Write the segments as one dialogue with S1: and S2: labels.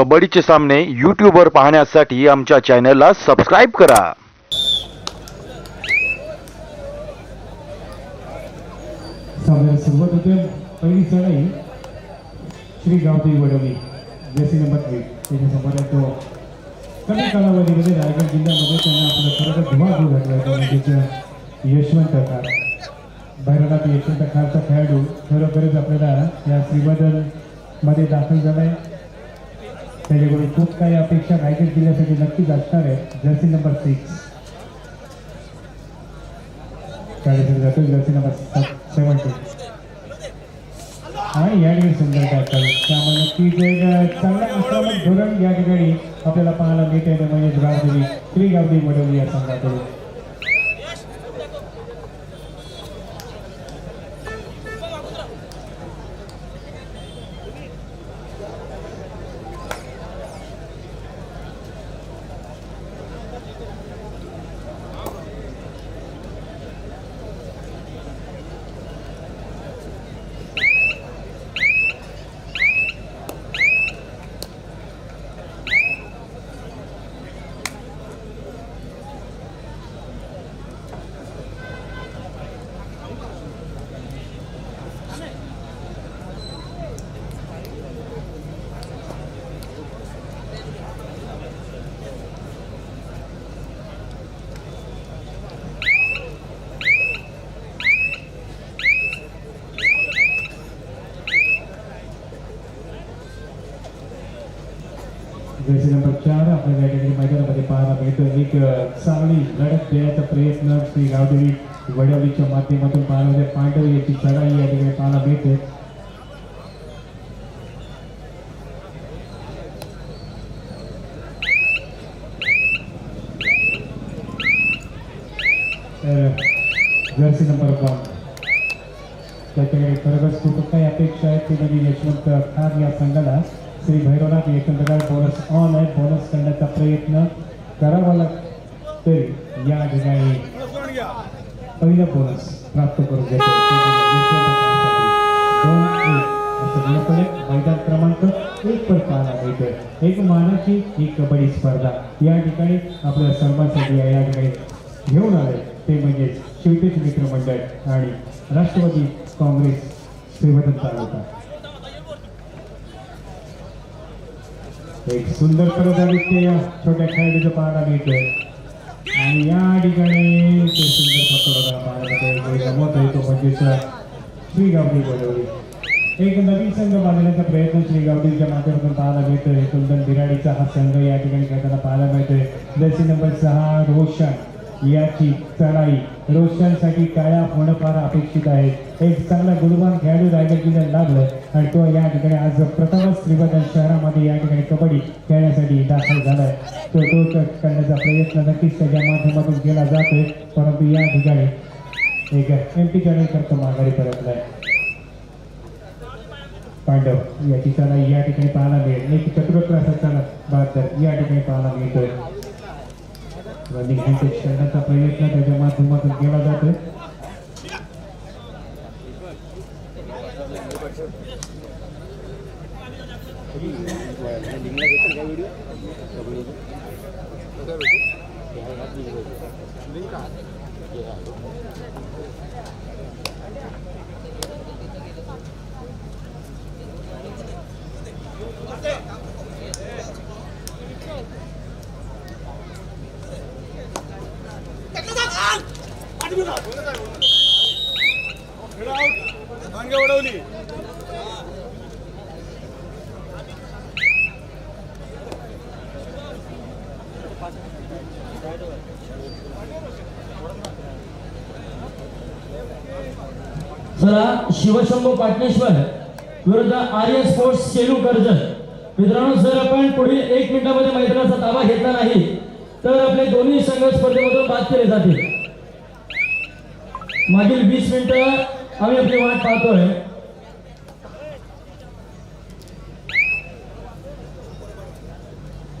S1: कबड्डीचे सामने यूट्यूबवर पाहण्यासाठी आमच्या चॅनलला सबस्क्राईब करा.
S2: सुरुवात होते. पहिली चढाई श्री गावदेवी वडवली. जैसी नंबर एक. त्याच्यासमोर आहे तो कमी कालावधीमध्ये रायगड जिल्ह्यामध्ये त्यांना आपलं खरं तर धुवा घेऊ घातला होता. म्हणजेच यशवंत कार भैरवनाथ यशवंत कारचा खेळाडू. खरोखरच आपल्याला या श्रीबदलमध्ये दाखल झालाय. त्याच्याकडून खूप काही अपेक्षा रायगड जिल्ह्यासाठी नक्कीच असणार आहे. जर्सी नंबर सिक्स गाडीसाठी जातो जर्सी नंबर सेवन्टी आणि या ठिकाणी सुंदर टॅकल त्यामुळे नक्कीच एक चांगला आक्रमक धोरण या ठिकाणी आपल्याला पाहायला मिळते म्हणजे गावदेवी श्री गावदेवी वडवली या संघाकडून. जर्सी नंबर या ठिकाणी मैदानामध्ये पाहायला मिळतो एक चांगली लढत देण्याचा प्रयत्न श्री गावदेवी वडवलीच्या माध्यमातून पाहायला मिळते पांडव याची चढाई या ठिकाणी पाहायला मिळते तर जर्सी नंबर वन त्याच्याकडे खरंच खूप काही अपेक्षा आहेत ती म्हणजे यशवंत खान या संघाला श्री भैरवनाथ यशवंतराव बोनस ऑन आहे बोनस करण्याचा प्रयत्न करावा लागतो तरी या ठिकाणी पहिला बोनस प्राप्त करून एक. मैदान क्रमांक एक पर पाहायला मिळतोय. एक मानाची एक कबड्डी स्पर्धा. या ठिकाणी आपल्या सर्वांसाठी या ठिकाणी घेऊन आले. ते म्हणजे शिवतेचे मित्र मंडळ आणि राष्ट्रवादी काँग्रेस श्रीवर्धन तालुका. एक सुंदर परदावित्य या छोट्या खेळाडूचं पाहायला मिळतोय. आणि या ठिकाणी ते सुंदर पकडा पाहायला गमत आहे तो म्हणजेच श्री गावडी बोलवली एक नवीन संघ बांधण्याचा प्रयत्न श्री गावडीच्या माध्यमातून पाहायला मिळतोय. कुंदन बिराडीचा हा संघ या ठिकाणी खेळताना पाहायला मिळतोय. जर्सी नंबर सहा रोशन याची चढाई. रोशनसाठी काळ्या होणंफार अपेक्षित आहे. एक चांगला गुणवान खेळाडू रायगड जिल्ह्यात लागलं आणि तो या ठिकाणी आज प्रथमच श्रीवर्धन शहरामध्ये या ठिकाणी कबड्डी खेळण्यासाठी दाखल झालाय. तो तो करण्याचा प्रयत्न नक्कीच त्याच्या माध्यमातून केला जातोय परंतु या ठिकाणी एक एम पी करतो माघारी परतलाय. पांडव याची चला या ठिकाणी पाहायला मिळेल. एक चतुरत्र असा चला या ठिकाणी पाहायला मिळतोय. रनिंग हँडटेक करण्याचा प्रयत्न त्याच्या माध्यमातून केला जातोय.
S3: उडवली
S4: चला शिवशंभू पाटणेश्वर विरुद्ध आर्य स्पोर्ट्स शेलू कर्जत मित्रांनो जर आपण पुढील एक मिनिटामध्ये मैदानाचा ताबा घेतला नाही तर आपले दोन्ही संघ स्पर्धेमधून बाद केले जातील. मागील वीस मिनिटं आम्ही आपली वाट पाहतोय.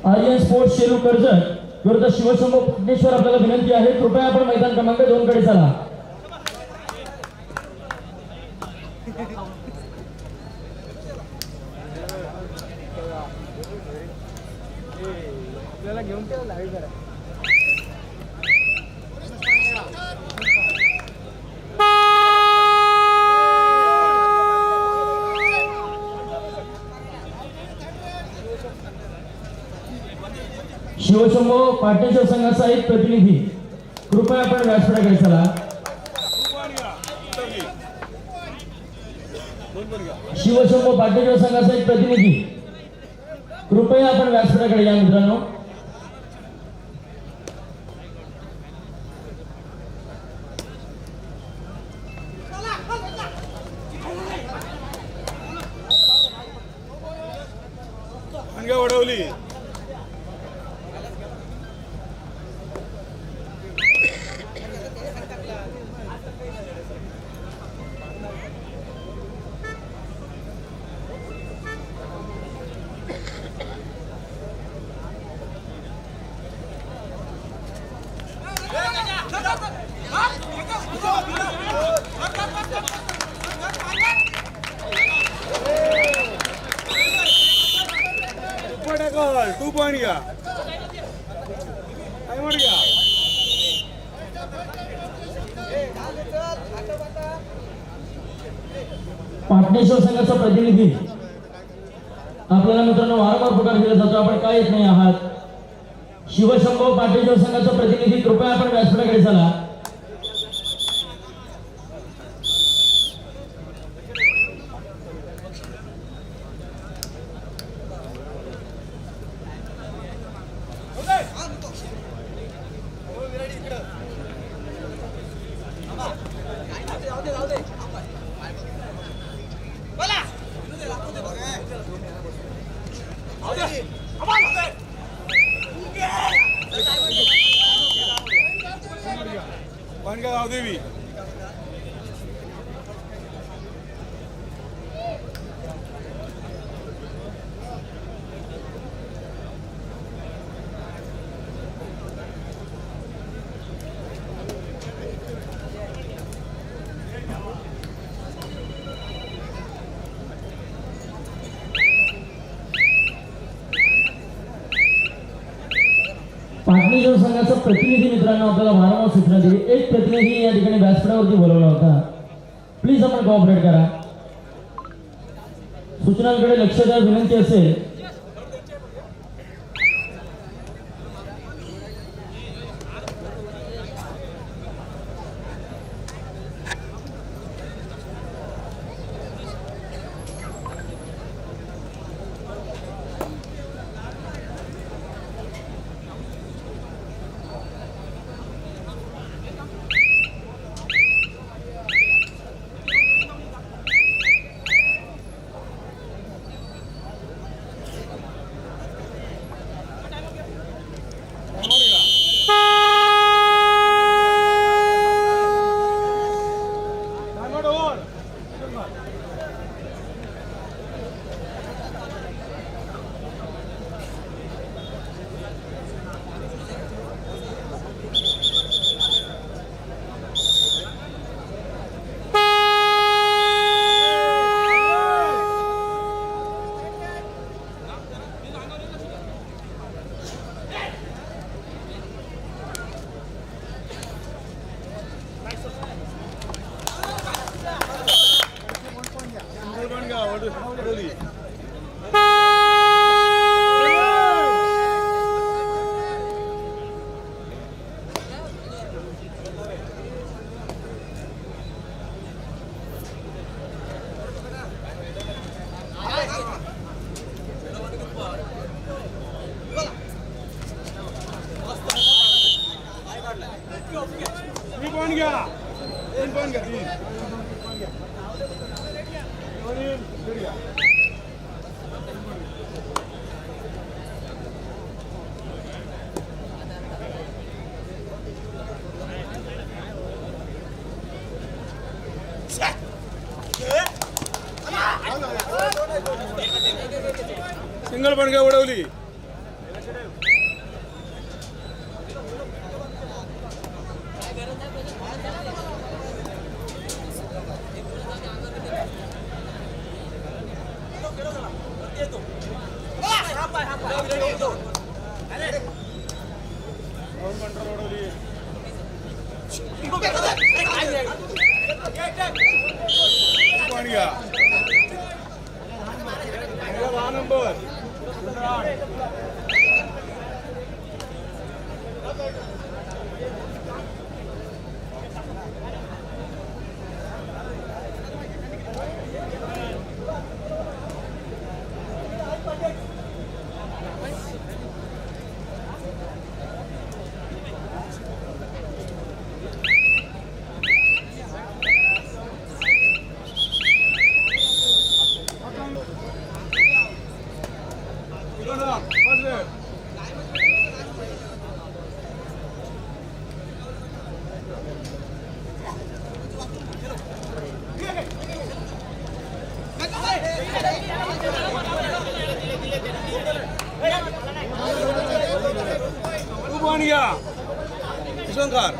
S4: आर्यन स्पोर्ट्स शेलू कर्जत विरुद्ध शिवशंभू पाटणेश्वर आपल्याला विनंती आहे कृपया आपण मैदान क्रमांक दोन कडे चला
S3: आपल्याला घेऊन ठेव लाईव्ह करा
S5: शिवशंभो पाटणेश्वर संघाचा एक प्रतिनिधी. कृपया आपण व्यासपीठाकडे चला.
S3: तू
S5: शिवशंभो पाटणेश्वर संघाचा एक प्रतिनिधी. कृपया आपण व्यासपीठाकडे या मित्रांनो.
S3: टू पॉईंट घ्या काय घ्या
S5: पाटणेश्वर संघाचा प्रतिनिधी. आपल्याला मित्रांनो वारंवार पुकार दिला जातो. आपण काय येत नाही आहात? शिवशंभव पाटणेश्वर संघाचा प्रतिनिधी. कृपया आपण व्यासपीठाकडे चला
S3: मानगा गावदेवी
S5: पाटणेश्वर संघाचा प्रतिनिधी मित्रांनो आपल्याला वारंवार सूचना दिली. एक प्रतिनिधी या ठिकाणी व्यासपीठावरती बोलवला होता. प्लीज आपण कॉपरेट करा. सूचनांकडे लक्ष द्या विनंती असेल
S3: सिंगल पण Go, go, go घ्या
S6: दहा नंबर तू कोण घ्या किशोरकर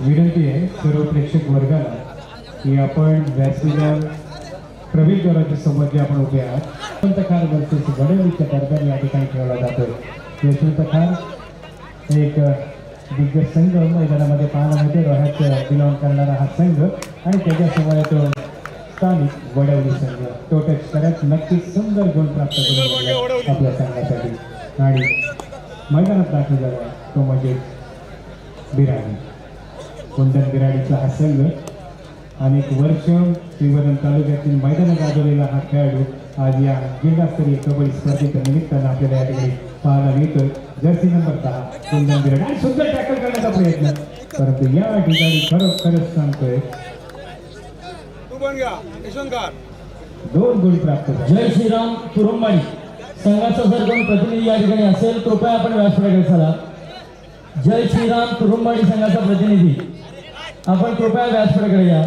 S2: विनंती आहे सर्व प्रेक्षक वर्गाला की आपण व्यासपीठावर प्रवीण गौराच्या समोर जे आपण उभे आहात. यशवंत खान वर्सेस वडवलीच्या दरम्यान या ठिकाणी खेळला जातो यशवंत खान एक दिग्गज संघ मैदानामध्ये पाहायला मिळते रोह्यात बिलॉंग करणारा हा संघ आणि त्याच्यासमोर येतो स्थानिक वडवली संघ. तो टच करत नक्कीच सुंदर गुण प्राप्त करून आपल्या संघासाठी. आणि मैदानात दाखल झाला तो म्हणजे बिराणी. कोणत्या बिराडीचा हा संघ? अनेक वर्ष श्रीवर्धन तालुक्यातील मैदान गाजवलेला हा खेळाडू आज या जिल्हास्तरीय कबड्डी स्पर्धेच्या निमित्तानं आपल्याला या ठिकाणी पाहायला मिळतो जर्सी नंबर दहा कुंदन बिराड. आणि सुंदर टॅकल करण्याचा प्रयत्न. परंतु या ठिकाणी खरोखरच सांगतोय दोन गुण प्राप्त
S5: जय श्रीराम कुरुंबाडी. संघाचा जर कोण प्रतिनिधी या ठिकाणी असेल कृपया आपण व्यासपीठाकडे चला. जय श्रीराम कुरुंबाडी संघाचा प्रतिनिधी. आपण कृपया व्यासपीठाकडे या.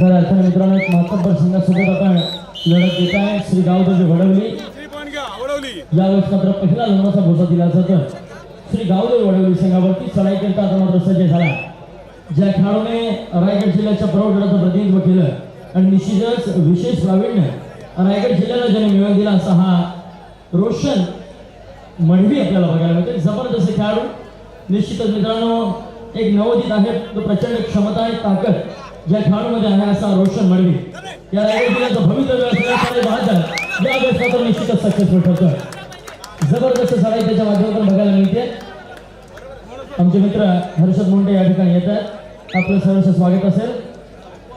S5: तर अर्थाने मित्रांनो एक महत्त्वपूर्ण संघासोबत आपण लढत देत आहे. श्री गावदेवी वडवली.
S6: श्री कोण
S5: यावेळेस मात्र पहिला लग्नाचा भोसा दिला जातो. श्री गावदेव वडवली संघावरती चढाई करता आता मात्र सज्ज झाला. ज्या खेळाडूने रायगड जिल्ह्याच्या प्रौढ प्रतिनिधित्व केलं आणि निश्चितच विशेष प्रावीण्य. रायगड जिल्ह्याला ज्याने मिळवून दिला असा हा रोशन मडवी आपल्याला बघायला मिळते जबरदस्त खेळाडू. निश्चितच मित्रांनो एक नवोदित आहे. तो प्रचंड क्षमता आहे ताकद ज्या खेळाडूमध्ये आहे असा रोशन मडवी. या रायगड जिल्ह्याचं भवितव्य असल्याने बहादर. या वेळेस निश्चितच सक्सेसफुल ठरतो जबरदस्त सराई त्याच्या माध्यमातून बघायला मिळते. आमचे मित्र हर्षद मुंडे या ठिकाणी येत आहेत आपलं सहर्ष स्वागत असेल.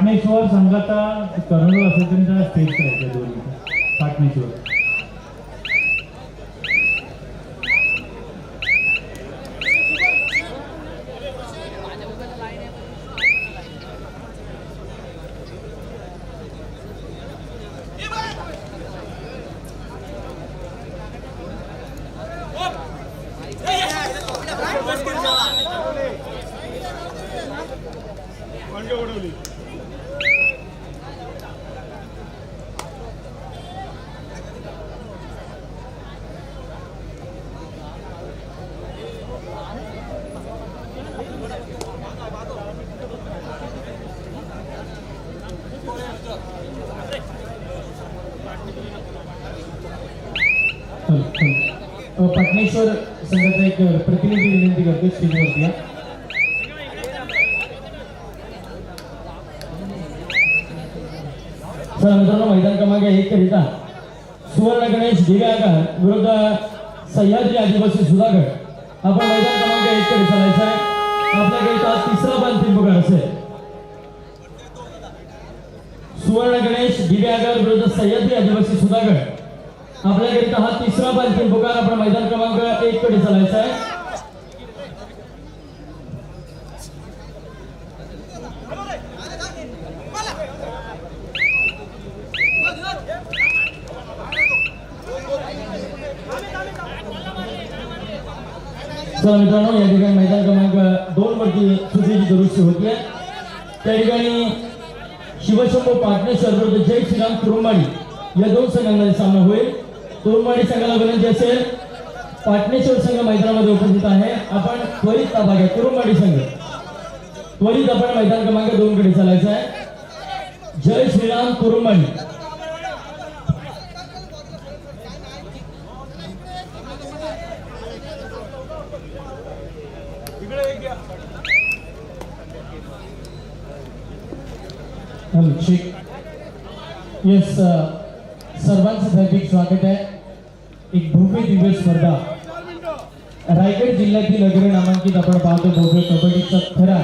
S2: पाटणेश्वर संघाचा कर्नूल असेल त्यांचा स्टेज करायचे दोन्ही. पाटणेश्वर.
S4: पाटणेश्वर संघाचा एक प्रतिनिधी विनंती करतो स्टेजवरती या. चला मित्रांनो मैदान क्रमांक एक करिता सुवर्ण गणेश दिव्यागर विरुद्ध सह्याद्री आदिवासी सुधागड आपण मैदान क्रमांक एक कडे चालायचं आहे. आपल्याकरिता तिसरा बांधतील बघा असेल. सुवर्ण गणेश दिव्यागर विरुद्ध सह्याद्री आदिवासी सुधागड आपल्याकरिता हा तिसरा पालखी पुकार आपण. मैदान क्रमांक एक कडे चालायचा आहे. चला मित्रांनो या ठिकाणी मैदान क्रमांक दोन वरती सुट्टीची दुरुस्ती होतीये त्या ठिकाणी शिवशंभू पाटणेश्वर विरुद्ध जय श्रीराम कुरुंबाडी या दोन संघांमध्ये सामना होईल. कुरुंबाडी संघाला विनंती असेल. पाटणेश्वर संघ मैदानामध्ये उपस्थित आहे. आपण त्वरित ताबा घ्या कुरुंबाडी संघ. त्वरित आपण मैदान क्रमांक दोन कडे चालायचं आहे. जय श्रीराम कुरुंबाडी. येस शेख सर्वांचं हार्दिक स्वागत आहे. एक भव्य दिव्य स्पर्धा. रायगड जिल्ह्यातील अग्र नामांकित आपण पाहतो भव्य कबड्डीचा खरा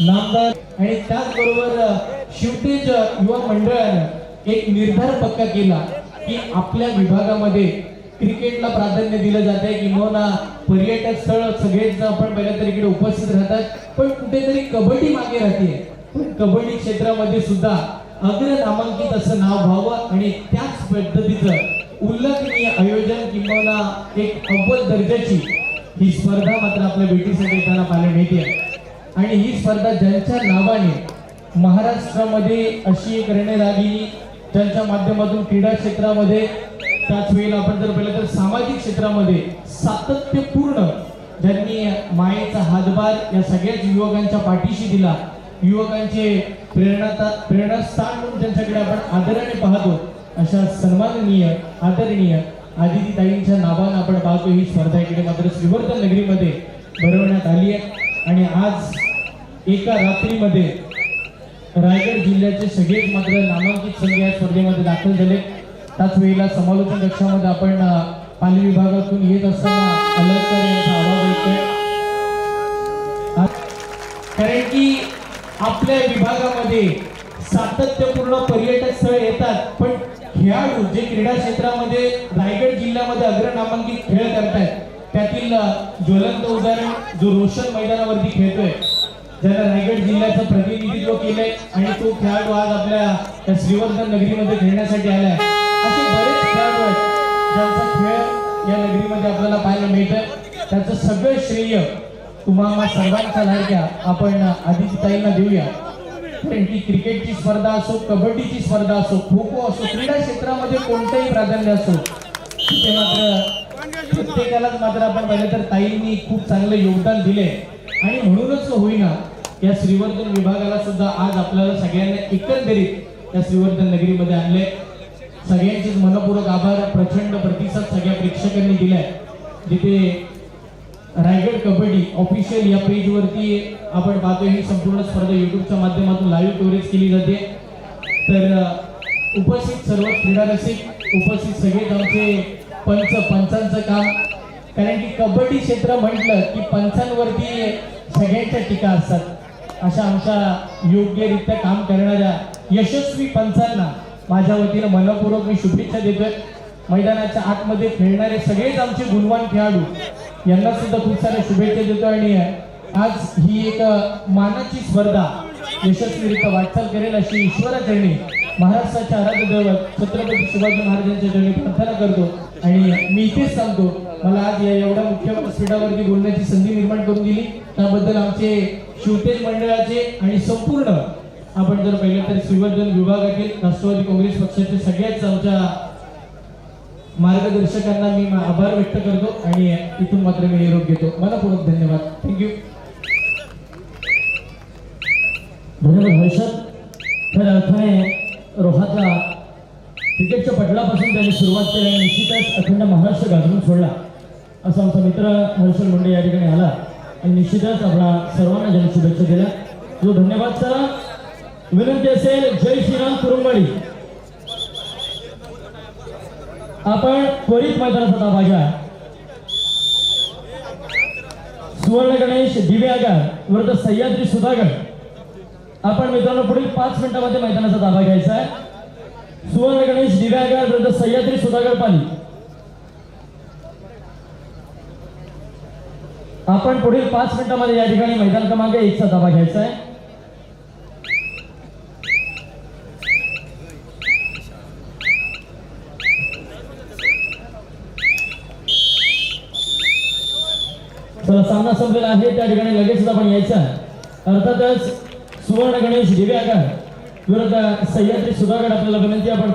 S4: नामदार. आणि त्याचबरोबर अ, शिवतेज युवा मंडळानं एक निर्धार पक्का केला की आपल्या विभागामध्ये क्रिकेटला प्राधान्य दिलं जात आहे किंवा पर्यटक स्थळ सगळेच आपण पहिल्या तर इकडे उपस्थित राहतात. पण कुठेतरी कबड्डी मागे राहते. पण कबड्डी क्षेत्रामध्ये सुद्धा अग्रनामांकित असं नाव व्हावं आणि त्याच पद्धतीचं उल्लेखनीय आयोजन किंवा एक अव्वल दर्जाची ही स्पर्धा मात्र आपल्या भेटीसाठी येताना पाहायला मिळते. आणि ही स्पर्धा ज्यांच्या नावाने महाराष्ट्रामध्ये अशी एक लागली ज्यांच्या माध्यमातून क्रीडा क्षेत्रामध्ये त्याच वेळेला आपण जर पाहिलं तर सामाजिक क्षेत्रामध्ये सातत्यपूर्ण ज्यांनी मायेचा हातभार या सगळ्याच युवकांच्या पाठीशी दिला युवकांचे प्रेरणा प्रेरणास्थान म्हणून त्यांच्याकडे आपण आदराने पाहतो. अशा सन्माननीय आदरणीय आदितीताईंच्या नावानं आपण पाहतो ही स्पर्धा इकडे मात्र श्रीवर्धन नगरीमध्ये भरवण्यात आली आहे. आणि आज एका रात्रीमध्ये रायगड जिल्ह्याचे सगळेच मात्र नामांकित संघ या स्पर्धेमध्ये दाखल झाले. त्याच वेळेला समालोचन कक्षामध्ये आपण पाणी पाली विभागातून येत असताना अलर्कर यांचा आवाज ऐकतोय. कारण की आपल्या विभागामध्ये सातत्यपूर्ण पर्यटक स्थळ येतात. पण खेळाडू जे क्रीडा क्षेत्रामध्ये रायगड जिल्ह्यामध्ये अग्र नामांकित खेळ करतायत त्यातील ज्वलंत उदाहरण जो रोशन मैदानावरती खेळतोय ज्याला रायगड जिल्ह्याचं प्रतिनिधित्व केलंय आणि तो खेळाडू आज आपल्या त्या श्रीवर्धन नगरीमध्ये खेळण्यासाठी आलाय. असे बरेच खेळाडू आहेत ज्यांचा खेळ या नगरीमध्ये आपल्याला पाहायला मिळतं त्याचं सगळं श्रेय तुम्हाला सर्वांच्या लाडक्या आपण आदितीताईंना देऊया. कारण की क्रिकेटची स्पर्धा असो कबड्डीची स्पर्धा असो खो खो असो क्रीडा क्षेत्रामध्ये कोणतंही प्राधान्य असो तिथे मात्र प्रत्येकालाच मात्र आपण पाहिलं तर ताईंनी खूप चांगलं योगदान दिले आणि म्हणूनच होईना या श्रीवर्धन विभागाला सुद्धा आज आपल्याला सगळ्यांना एकंदरीत या श्रीवर्धन नगरीमध्ये आणले सगळ्यांचेच मनपूर्वक आभार प्रचंड प्रतिसाद सगळ्या प्रेक्षकांनी दिलाय. जिथे रायगड कबड्डी ऑफिशियल या पेजवरती आपण पाहतोय ही संपूर्ण स्पर्धा युट्यूबच्या माध्यमातून लाईव्ह कव्हरेज केली जाते. तर उपस्थित सर्व क्रीडा रसिक उपस्थित सगळेच आमचे पंच पंचांचं काम. कारण की कबड्डी क्षेत्र म्हटलं की पंचांवरती सगळ्यांच्या टीका असतात. अशा आमच्या योग्यरित्या काम करणाऱ्या यशस्वी पंचांना माझ्या वतीनं मनपूर्वक मी शुभेच्छा देतोय. मैदानाच्या आतमध्ये खेळणारे सगळेच आमचे गुणवान खेळाडू यांना सुद्धा खूप साऱ्या शुभेच्छा देतो आणि आज ही एक मानाची स्पर्धा यशस्वीरित्या वाटचाल करेल अशी ईश्वराचरणी महाराष्ट्राच्या आराध्य दैवत छत्रपती शिवाजी महाराजांच्या चरणी प्रार्थना करतो. आणि मी इथेच सांगतो मला आज या एवढ्या मुख्य व्यासपीठावरती बोलण्याची संधी निर्माण करून दिली. त्याबद्दल आमचे शिवतेज मंडळाचे आणि संपूर्ण आपण जर पाहिलं तर श्रीवर्धन विभागातील राष्ट्रवादी काँग्रेस पक्षाचे सगळ्याच आमच्या मार्गदर्शकांना मी आभार व्यक्त करतो आणि इथून मात्र मी निरोप घेतो. मला धन्यवाद. थँक्यू
S5: धन्यवाद हर्षद खऱ्या अर्थाने रोहातला क्रिकेटच्या पटलापासून त्यांनी सुरुवात केली आणि निश्चितच अखंड महाराष्ट्र गाजवून सोडला असा आमचा मित्र हर्षल मुंडे या ठिकाणी आला आणि निश्चितच आपला सर्वांना ज्यांनी शुभेच्छा दिल्या. जो धन्यवाद चला विनंती असेल जय श्रीराम कुरुंबडी आपण त्वरित मैदानाचा ताबा घ्या सुवर्ण गणेश दिव्यागर विरुद्ध सह्याद्री सुधागड आपण मित्रांनो पुढील पाच मिनिटांमध्ये मैदानाचा ताबा घ्यायचा आहे. सुवर्ण गणेश दिव्यागर विरुद्ध सह्याद्री सुधागड पाली. आपण पुढील पाच मिनिटांमध्ये या ठिकाणी मैदान क्रमांक एकचा ताबा घ्यायचा आहे. चला सामना आहे त्या ठिकाणी लगेचच आपण यायचं अर्थातच सुवर्ण गणेश दिव्यागार विरुद्ध सह्याद्री सुधागड आपल्याला विनंती आपण